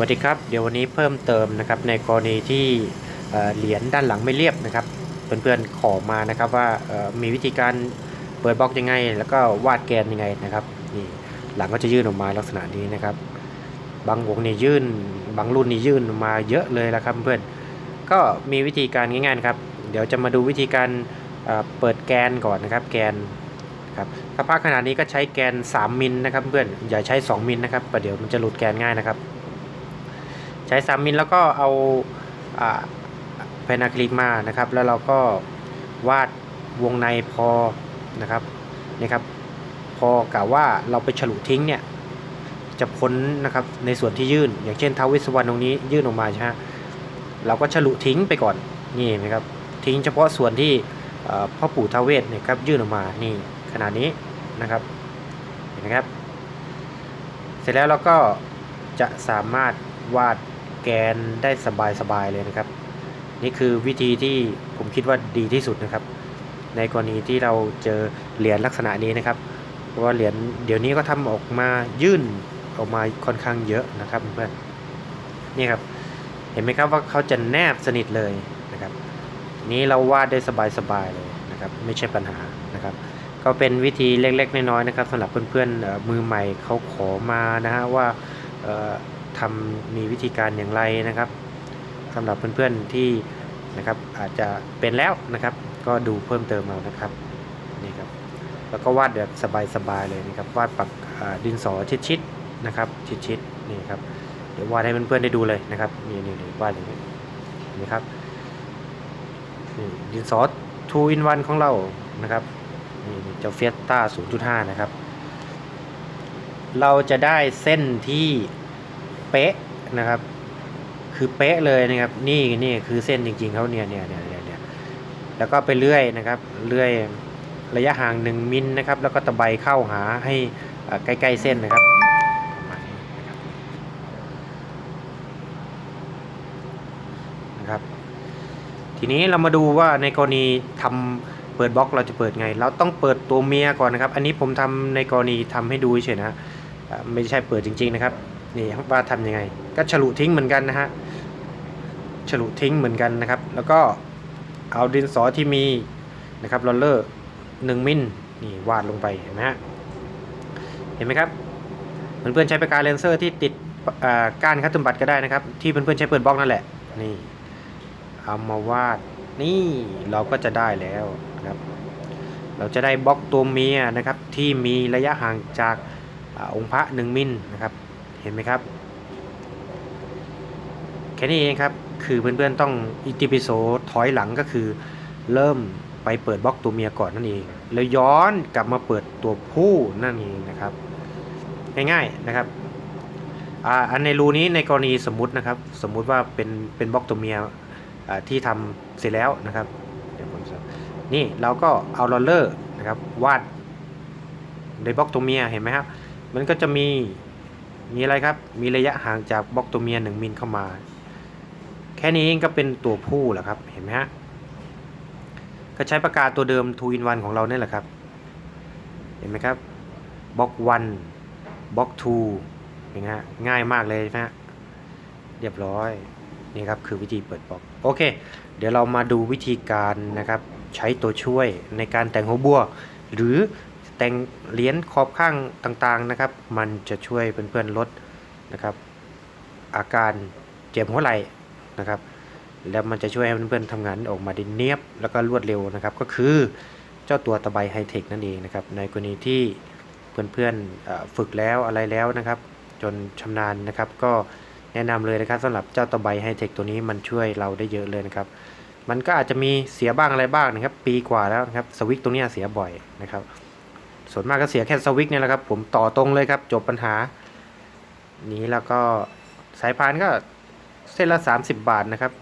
วัสดีครับเดี๋ยววันนี้เพิ่มเติมนะครับในกรณีที่เเหรียญด้านหลังไม่เรียบนะครับเพื่อนๆขอมานะครับว่ามีวิธีการเปิดบล็อกยังไง แล้วก็วาดแกนยังไงนะครับนี่หลังก็จะยื่นออกมาลักษณะนี้นะครับ บางวงนี่ยื่น บางรุ่นนี่ยื่นออกมาเยอะเลยละครับเพื่อนก็มีวิธีการง่ายๆครับเดี๋ยวจะมาดูวิธีการเอ่อเปิดแกนก่อนนะครับ แกนครับถ้าภาพขนาดนี้ก็ใช้แกน 3มิลนะครับเพื่อนอย่าใช้ 2มิลนะครับประเดี๋ยวมันจะหลุดแกนง่ายนะครับ ใช้ 3มิลแล้วก็เอาแผ่นอะคริลิกมานะครับ แล้วเราก็วาดวงในพอนะครับนี่ครับ พอกะว่าเราไปฉลุทิ้งเนี่ยจะพ้นนะครับในส่วนที่ยื่น อย่างเช่นท้าวเวสวรรณตรงนี้ยื่นออกมาใช่ไหมเราก็ฉลุทิ้งไปก่อนนี่เห็นไหมครับทิ้งเฉพาะส่วนที่พ่อปู่ท้าวเวสเนี่ยครับยื่นออกมานี่ขนาดนี้นะครับเห็นไหมครับ เสร็จแล้วเราก็จะสามารถวาด แกนได้สบายๆเลยนะครับ นี่คือวิธีที่ผมคิดว่าดีที่สุดนะครับ ในกรณีที่เราเจอเหรียญลักษณะนี้นะครับเพราะว่าเหรียญเดี๋ยวนี้ก็ทำออกมายื่นออกมาค่อนข้างเยอะนะครับเพื่อนนี่ครับเห็นไหมครับว่าเขาจะแนบสนิทเลยนะครับ นี้เราวาดได้สบายๆเลยนะครับ ไม่ใช่ปัญหานะครับก็เป็นวิธีเล็กๆน้อยๆนะครับสำหรับเพื่อนๆมือใหม่เขาขอมานะฮะว่าเอ่อ ทำมีวิธีการอย่างไรนะครับสำหรับเพื่อนๆที่นะครับอาจจะเป็นแล้วนะครับ ก็ดูเพิ่มเติมเอานะครับนี่ครับแล้วก็วาดแบบสบายๆเลยนะครับวาดปากดินสอชิดๆนะครับชิดๆนี่ครับเดี๋ยววาดให้เพื่อนๆได้ดูเลยนะครับนี่นี่นี่วาดอย่างนี้นไหมครับนี่ดินสอ2 in 1ของเรานะครับนี่เจ้าเฟียต้า0.5 นะครับ เราจะได้เส้นที่ ป๊ะนะครับ คือเป๊ะเลยนะครับ นี่นี่คือเส้นจริงๆเขาเนี่ยเนี่ยเนี่ยเนี่ยแล้วก็ไปเลื่อยนะครับเลื่อยระยะห่าง1มิลนะครับ แล้วก็ตะไบเข้าหาให้ใกล้ๆเส้นนะครับนะครับ ทีนี้เรามาดูว่าในกรณีทำเปิดบล็อกเราจะเปิดไง เราต้องเปิดตัวเมียก่อนนะครับ อันนี้ผมทำในกรณีทำให้ดูเฉยนะ ไม่ใช่เปิดจริง ๆ นะครับ นี่ว่าทำยังไง ก็ฉลุทิ้งเหมือนกันนะฮะฉลุทิ้งเหมือนกันนะครับ แล้วก็เอาดินสอที่มีนะครับโรลเลอร์หนึ่งมิลนี่วาดลงไปเห็นไหมฮะเห็นไหมครับเพื่อนๆใช้ปากกาเลนเซอร์ที่ติดก้านคัตตุนบัตรก็ได้นะครับ ที่เพื่อนๆใช้เปิดบล็อกนั่นแหละนี่เอามาวาดนี่เราก็จะได้แล้วครับเราจะได้บล็อกตัวเมียนะครับที่มีระยะห่างจากอองค์พระ1มิลนะครับ ห็นไหมครับ แค่นี้เองครับ คือเพื่อนๆต้องอิติปิโสถอยหลังก็คือ เริ่มไปเปิดบล็อกตัวเมียก่อนนั่นเอง แล้วย้อนกลับมาเปิดตัวผู้นั่นเองนะครับ ง่ายๆนะครับอ่าอันในรูนี้ในกรณีสมมุตินะครับ สมมุติว่าเป็นเป็นบล็อกตัวเมียที่ทำเสร็จแล้วนะครับเดี๋ยวผมจะนี่เราก็เอาโรลเลอร์นะครับวาดในบล็อกตัวเมียเห็นไหมครับมันก็จะมี มีอะไรครับ มีระยะห่างจากบล็อกตัวเมีย 1มิลเข้ามา แค่นี้เองก็เป็นตัวผู้แหละครับ เห็นไหมฮะ ก็ใช้ปากกาตัวเดิม2 in 1ของเราเนี่ยแหละครับ เห็นไหมครับ บล็อก1บล็อก2เห็นไหมฮะ ง่ายมากเลยนะฮะ เรียบร้อย นี่ครับคือวิธีเปิดบล็อก โอเค เดี๋ยวเรามาดูวิธีการนะครับ ใช้ตัวช่วยในการแต่งหัวบัว หรือ แต่งเหรียญขอบข้างต่างๆนะครับ มันจะช่วยเพื่อนๆลดนะครับ อาการเจ็บหัวไหล่นะครับ แล้วมันจะช่วยให้เพื่อนๆทำงานออกมาได้เนียบแล้วก็รวดเร็วนะครับ ก็คือเจ้าตัวตะไบไฮเทคนั่นเองนะครับ ในกรณีที่เพื่อนๆฝึกแล้วอะไรแล้วนะครับ จนชำนาญนะครับ ก็แนะนำเลยนะครับสำหรับเจ้าตะไบไฮเทคตัวนี้มันช่วยเราได้เยอะเลยนะครับมันก็อาจจะมีเสียบ้างอะไรบ้างนะครับ ปีกว่าแล้วนะครับสวิกตรงนี้เสียบ่อยนะครับ ส่วนมากก็เสียแค่สวิกเนี่ยแหละครับ ผมต่อตรงเลยครับ จบปัญหา นี้แล้วก็สายพานก็เส้นละ 30 บาทนะครับ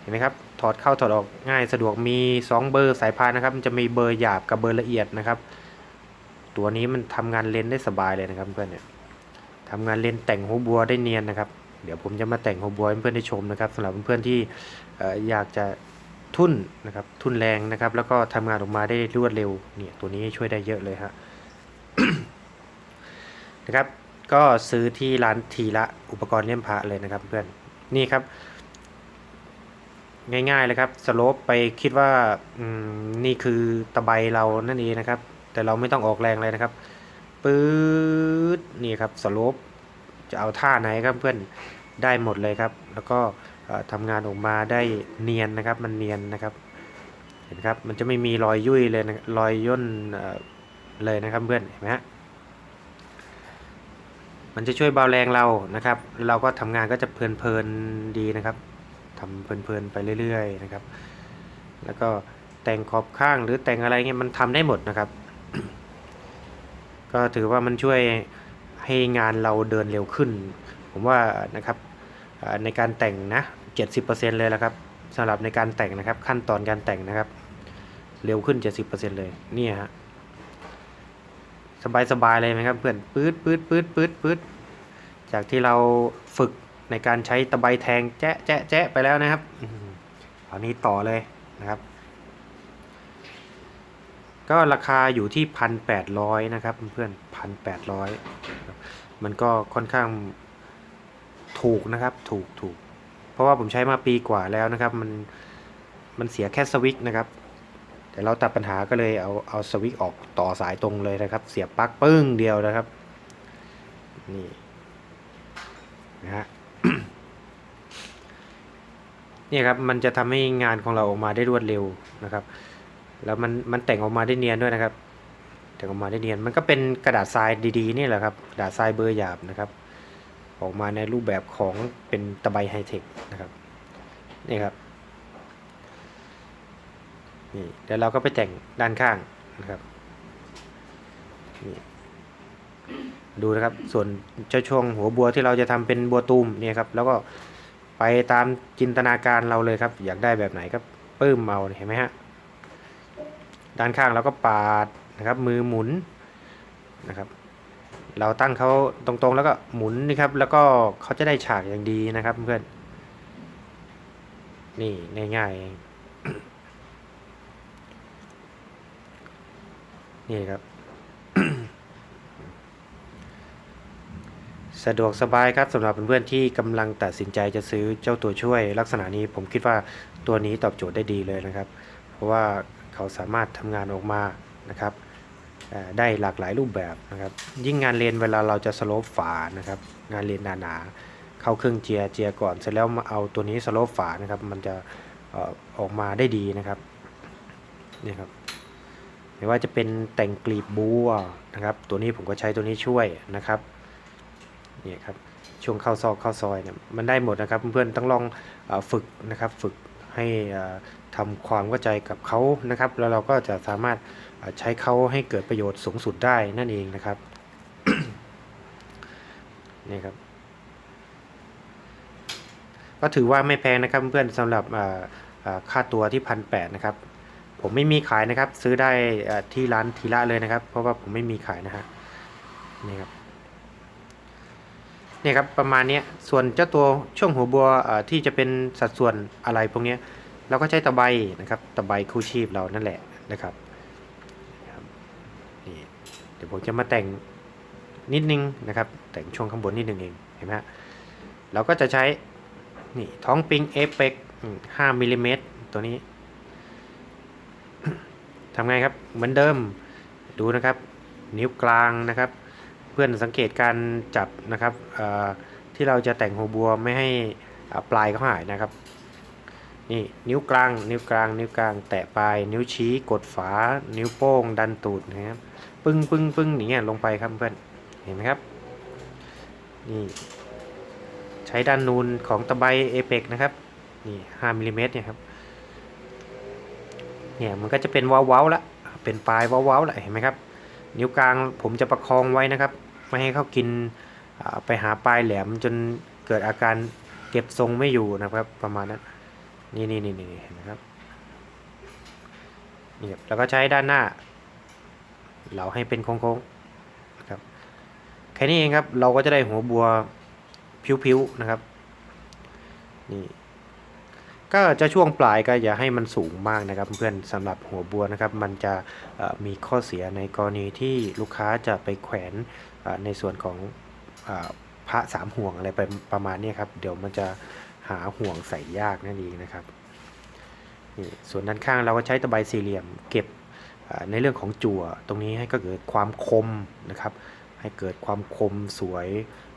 เห็นไหมครับ ถอดเข้าถอดออกง่ายสะดวกมี 2 เบอร์สายพานนะครับ มันจะมีเบอร์หยาบกับเบอร์ละเอียดนะครับ ตัวนี้มันทำงานเลนได้สบายเลยนะครับเพื่อนเนี่ยทำงานเลนแต่งหัวบัวได้เนียนนะครับ เดี๋ยวผมจะมาแต่งหัวบัวให้เพื่อนได้ชมนะครับสำหรับเพื่อนๆที่อยากจะ ทุ่นนะครับทุ่นแรงนะครับ แล้วก็ทำงานออกมาได้รวดเร็วเนี่ยตัวนี้ช่วยได้เยอะเลยฮะนะครับ ก็ซื้อที่ร้านทีละอุปกรณ์เลี่ยมพระเลยนะครับเพื่อนนี่ครับ ง่ายๆเลยครับสโลปไปคิดว่านี่คือตะไบเรานั่นเองนะครับ แต่เราไม่ต้องออกแรงเลยนะครับปื๊ดนี่ครับสโลปจะเอาท่าไหนครับเพื่อนได้หมดเลยครับ แล้วก็ ทำงานออกมาได้เนียนนะครับ มันเนียนนะครับ เห็นครับ มันจะไม่มีรอยยุ่ยเลยนะรอยย่นเออเลยนะครับเพื่อนเห็นไหมฮะมันจะช่วยเบาแรงเรานะครับ เราก็ทำงานก็จะเพลินๆดีนะครับทำเพลินๆไปเรื่อยๆนะครับ แล้วก็แต่งขอบข้างหรือแต่งอะไรเงี้ยมันทำได้หมดนะครับ ก็ถือว่ามันช่วยให้งานเราเดินเร็วขึ้น ผมว่านะครับในการแต่งนะ 70%เลยแล้วครับสำหรับในการแต่งนะครับ ขั้นตอนการแต่งนะครับ เร็วขึ้น 70%เลยเนี่ฮะสบายๆเลยไหมครับเพื่อนปื๊ดปื๊ดปื๊ดปื๊ดปื๊ดจากที่เราฝึกในการใช้ตะไบแทงแจ๊ะแจ๊ะแจ๊ะไปแล้วนะครับอืมคราวนี้ต่อเลยนะครับ ก็ราคาอยู่ที่พันแปดร้อยนะครับเพื่อนพันแปดร้อยมันก็ค่อนข้างถูกนะครับถูกถูก ราะว่าผมใช้มาปีกว่าแล้วนะครับมันมันเสียแค่สวิตช์นะครับแต่เราตัดปัญหาก็เลยเอาเอาสวิตช์ออกต่อสายตรงเลยนะครับ เสียบปลั๊กปึ้งเดียวนะครับนี่นะฮะนี่ครับมันจะทำให้งานของเราออกมาได้รวดเร็วนะครับ แล้วมันมันแต่งออกมาได้เนียนด้วยนะครับ แต่งออกมาได้เนียนมันก็เป็นกระดาษทรายดีๆนี่แหละครับกระดาษทรายเบอร์หยาบนะครับ ออกมาในรูปแบบของเป็นตะไบไฮเทคนะครับนี่ครับนี่เดี๋ยวเราก็ไปแต่งด้านข้างนะครับนี่ดูนะครับส่วนเจ้าช่วงหัวบัวที่เราจะทำเป็นบัวตูมเนี่ยครับแล้วก็ไปตามจินตนาการเราเลยครับ อยากได้แบบไหนก็ปื้มเอาเห็นไหมฮะด้านข้างเราก็ปาดนะครับมือหมุนนะครับ เราตั้งเขาตรงๆ แล้วก็หมุนนี่ครับแล้วก็เขาจะได้ฉากอย่างดีนะครับเพื่อนนี่ง่ายๆนี่ครับ สะดวกสบายครับสำหรับเพื่อนๆที่กำลังตัดสินใจจะซื้อเจ้าตัวช่วย ลักษณะนี้ผมคิดว่าตัวนี้ตอบโจทย์ได้ดีเลยนะครับ เพราะว่าเขาสามารถทำงานออกมานะครับ ได้หลากหลายรูปแบบนะครับยิ่งงานเลนเวลาเราจะสโลปฝานะครับงานเลนหนาๆเข้าเครื่องเจียเจียก่อนเสร็จแล้วมาเอาตัวนี้สโลปฝานะครับมันจะออกมาได้ดีนะครับนี่ครับไม่ว่าจะเป็นแต่งกลีบบัวนะครับ ตัวนี้ผมก็ใช้ตัวนี้ช่วยนะครับนี่ครับช่วงเข้าซอกเข้าซอยเนี่ยมันได้หมดนะครับเพื่อนๆต้องลองอฝึกนะครับฝึกให้อ่อ ทำความเข้าใจกับเขานะครับ แล้วเราก็จะสามารถใช้เขาให้เกิดประโยชน์สูงสุดได้นั่นเองนะครับนี่ครับ ก็ถือว่าไม่แพงนะครับเพื่อนสำหรับค่าตัวที่พันแปดนะครับ ผมไม่มีขายนะครับ ซื้อได้ที่ร้านทีละเลยนะครับ เพราะว่าผมไม่มีขายนะฮะนี่ครับนี่ครับประมาณนี้ส่วนเจ้าตัวช่วงหัวบัวที่จะเป็นสัดส่วนอะไรพวกนี้ เราก็ใช้ตะไบนะครับตะไบคู่ชีพเรานั่นแหละนะครับนี่เดี๋ยวผมจะมาแต่งนิดนึงนะครับ แต่งช่วงข้างบนนิดนึงเองเห็นไหมฮะเราก็จะใช้นี่ท้องปิงเอฟเฟกห้ามิลลิเมตรตัวนี้ทำไงครับเหมือนเดิมดูนะครับ นิ้วกลางนะครับ เพื่อนสังเกตการจับนะครับที่เราจะแต่งหัวบัวไม่ให้ปลายเขาหายนะครับ นี่นิ้วกลาง นิ้วกลาง นิ้วกลาง แตะปลาย นิ้วชี้กดฝา นิ้วโป้ง ดันตูดนะครับ ปึ้งปึ้งปึ้งอย่างเงี้ยลงไปครับเพื่อน เห็นไหมครับ นี่ ใช้ด้านนูนของตะไบเอเปกนะครับ นี่5มิลลิเมตรเนี่ยครับ เนี่ยมันก็จะเป็นว้าวๆละ เป็นปลายว้าวๆละ เห็นไหมครับ นิ้วกลางผมจะประคองไว้นะครับ ไม่ให้เขากินไปหาปลายแหลมจนเกิดอาการเก็บทรงไม่อยู่นะครับ ประมาณนั้น นี่นี่นี่นี่เห็นไหมครับนี่ครับแล้วก็ใช้ด้านหน้า เราให้เป็นโค้งๆนะครับแค่นี้เองครับเราก็จะได้หัวบัวผิวๆนะครับนี่ก็จะช่วงปลายก็อย่าให้มันสูงมากนะครับ เพื่อนสำหรับหัวบัวนะครับ มันจะมีข้อเสียในกรณีที่ลูกค้าจะไปแขวนในส่วนของอพระสามห่วงอะไรไปประมาณนี้ครับ เดี๋ยวมันจะ หาห่วงใส่ยากนั่นเองนะครับนี่ส่วนด้านข้างเราก็ใช้ตะไบสี่เหลี่ยมเก็บในเรื่องของจั่วตรงนี้ให้ก็เกิดความคมนะครับ ให้เกิดความคมสวย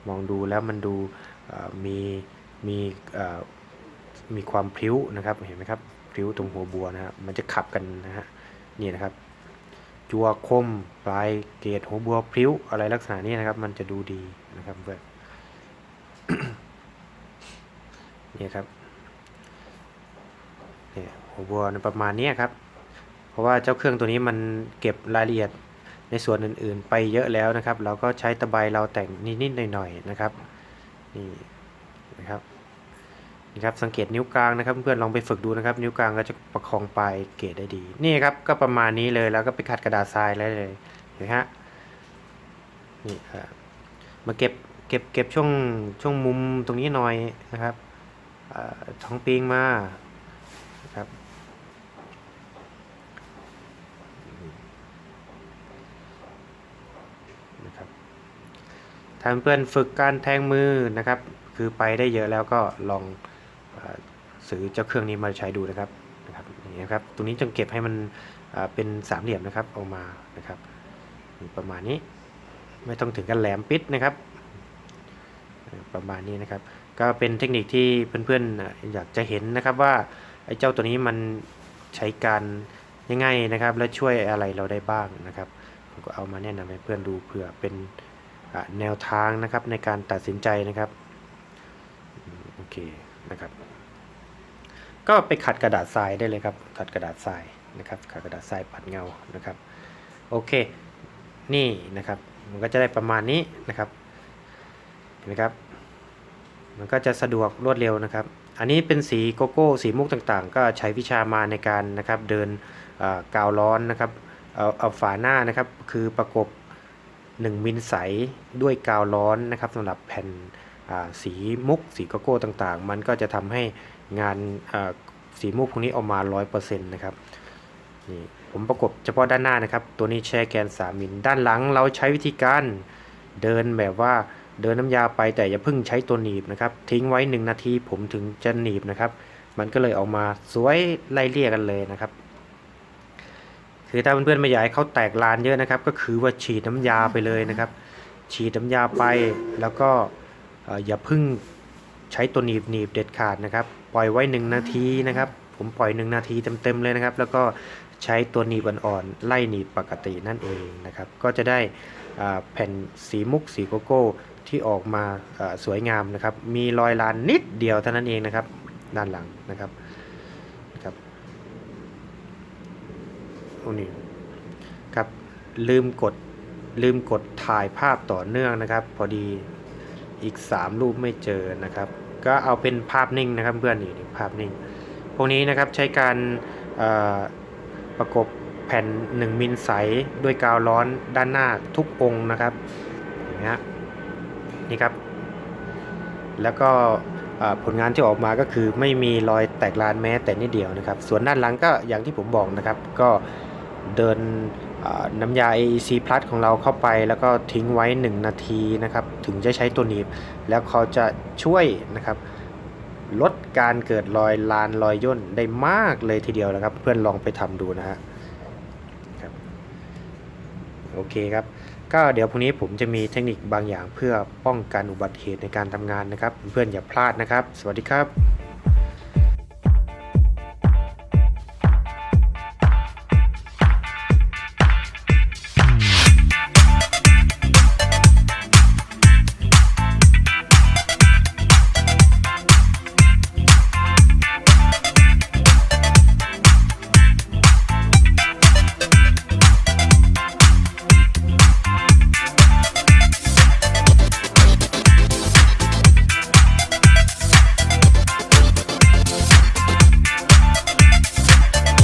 มองดูแล้วมันดูมีมีมีความพริ้วนะครับเห็นไหมครับพริ้วตรงหัวบัวนะฮะมันจะขับกันนะฮะนี่นะครับจัวคมปลายเกตหัวบัวพริ้วอะไรลักษณะนี้นะครับ มันจะดูดีนะครับเพื่อน นี่ครับเนี่ยหัวบัวประมาณนี้ครับ เพราะว่าเจ้าเครื่องตัวนี้มันเก็บรายละเอียดในส่วนอื่นๆ ไปเยอะแล้วนะครับ เราก็ใช้ตะไบเราแต่งนิดๆหน่อยๆนะครับนี่นะครับนี่ครับสังเกตนิ้วกลางนะครับ เพื่อนลองไปฝึกดูนะครับ นิ้วกลางก็จะประคองปลายเกตได้ดี นี่ครับก็ประมาณนี้เลยแล้วก็ไปขัดกระดาษทรายแล้วเลยเห็นฮะนี่ครับมาเก็บเก็บเก็บช่วงช่วงมุมตรงนี้หน่อยนะครับ เอ่อท้องปิงมานะครับนะครับถ้าเพื่อนฝึกการแทงมือนะครับ คือไปได้เยอะแล้วก็ลองซื้อเจ้าเครื่องนี้มาใช้ดูนะครับนะครับนี่นะครับตรงนี้จงเก็บให้มันเป็นสามเหลี่ยมนะครับออกมานะครับประมาณนี้ไม่ต้องถึงกันแหลมปิดนะครับ ประมาณนี้นะครับ ก็เป็นเทคนิคที่เพื่อนๆอยากจะเห็นนะครับว่าไอ้เจ้าตัวนี้มันใช้การยังไงนะครับ และช่วยอะไรเราได้บ้างนะครับผมก็เอามาแนะนำให้เพื่อนดูเผื่อเป็นแนวทางนะครับในการตัดสินใจนะครับโอเคนะครับ ก็ไปขัดกระดาษทรายได้เลยครับขัดกระดาษทรายนะครับขัดกระดาษทรายปัดเงานะครับโอเคนี่นะครับมันก็จะได้ประมาณนี้นะครับเห็นไหมครับ มันก็จะสะดวกรวดเร็วนะครับ อันนี้เป็นสีโกโก้สีมุกต่างๆ ก็ใช้วิชามาในการนะครับเดินกาวร้อนนะครับเอาเอาฝาหน้านะครับคือประกบ 1 มิลใสด้วยกาวร้อนนะครับสำหรับแผ่นสีมุกสีโกโก้ต่างๆ มันก็จะทำให้งานสีมุกพวกนี้ออกมา 100%นะครับนี่ผมประกบเฉพาะด้านหน้านะครับ ตัวนี้แช่แกน 3 มิลด้านหลังเราใช้วิธีการเดินแบบว่า เดินน้ำยาไปแต่อย่าเพิ่งใช้ตัวหนีบนะครับ ทิ้งไว้ 1 นาทีผมถึงจะหนีบนะครับ มันก็เลยออกมาสวยไล่เลี่ยกันเลยนะครับ คือถ้าเพื่อนๆไม่อยากให้เขาแตกลานเยอะนะครับ ก็คือว่าฉีดน้ำยาไปเลยนะครับ ฉีดน้ำยาไปแล้วก็อย่าพึ่งใช้ตัวหนีบหนีบเด็ดขาดนะครับ ปล่อยไว้ 1 นาทีนะครับ ผมปล่อย 1 นาทีเต็มๆเลยนะครับ แล้วก็ใช้ตัวหนีบอ่อนๆไล่หนีบปกตินั่นเองนะครับ ก็จะได้แผ่นสีมุกสีโกโก้ ที่ออกมาสวยงามนะครับ มีรอยลานนิดเดียวเท่านั้นเองนะครับ ด้านหลังนะครับครับโอ้นี่ครับลืมกดลืมกดถ่ายภาพต่อเนื่องนะครับ พอดีอีก 3 รูปไม่เจอนะครับ ก็เอาเป็นภาพนิ่งนะครับเพื่อนนี่นี่ภาพนิ่ง พวกนี้นะครับใช้การประกบแผ่น 1 มิลใสด้วยกาวร้อนด้านหน้าทุกองนะครับอย่างเงี้ย นี่ครับ แล้วก็ผลงานที่ออกมาก็คือไม่มีรอยแตกลานแม้แต่นิดเดียวนะครับ ส่วนด้านหลังก็อย่างที่ผมบอกนะครับ ก็เดินน้ำยา AEC Plus ของเราเข้าไปแล้วก็ทิ้งไว้ 1 นาทีนะครับ ถึงจะใช้ตัวหนีบ แล้วเขาจะช่วยนะครับ ลดการเกิดรอยลานรอยย่นได้มากเลยทีเดียวนะครับ เพื่อนลองไปทำดูนะฮะโอเคครับ ก็เดี๋ยวพรุ่งนี้ผมจะมีเทคนิคบางอย่างเพื่อป้องกันอุบัติเหตุในการทำงานนะครับ เพื่อนๆอย่าพลาดนะครับ สวัสดีครับ